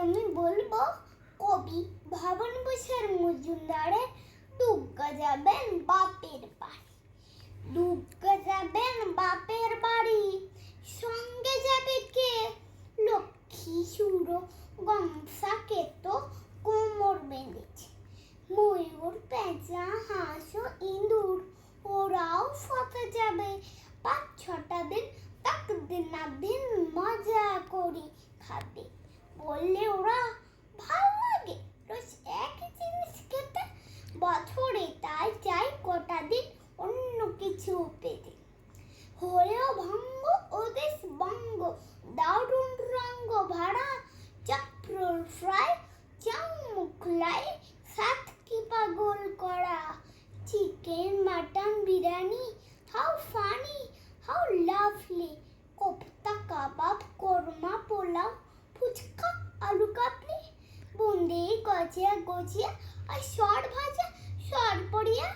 আমি বলব, কবি ভবন বসের মজুমদারের দুর্গা যাবেন বাপের বাড়ি। দুর্গা যাবেন বাপের বাড়ি, সঙ্গে যাবে কে? লক্ষ্মী সুর গমসা তো কোমর বেঁধেছে। ময়ূর, পেঁচা, হাঁস ইঁদুর, ওরাও সাথে যাবে। পাঁচ ছটা দিন তাক দিন মজা করি খাবে। বললে ওরা ভালো লাগে। রোজ একই জিনিস খেতে বছরে তাই চাই কটা দিন অন্য কিছু পেতে। হলেও ভঙ্গ ওদেশ বঙ্গ দারুণ রঙ্গ ভাড়া চক্র ফ্রাই চামুখলাই সাত গজিয়া গজিয়া আর সর ভাজা সর পড়িয়া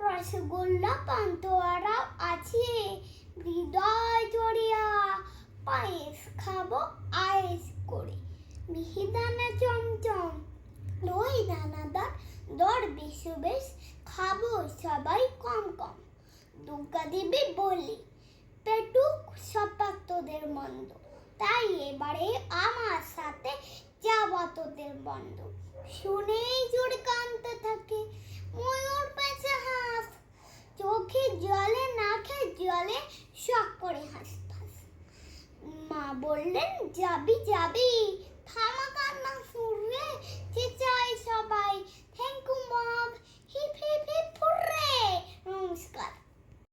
রসগোল্লা পান্তোয়ারাও আছে। হৃদয় জড়িয়া, পায়েস খাব, আয়েস করে। মিহিদানা চমচম, দই দানাদার দর বেশ বেশ, খাব সবাই কম কম। দুর্গা দেবী বলি, পেটুক সপাক তোদের মন্দ। তাই এবারে তোদের বন্ধ। শুনেই জোর কানতে থাকে। ময়ূর পেছে হাঁস। চোখে জলে, নাকে জলে শখ করে হাঁস ফাঁস মা বললেন, যাবি যাবি। থামা কান্না শুনলে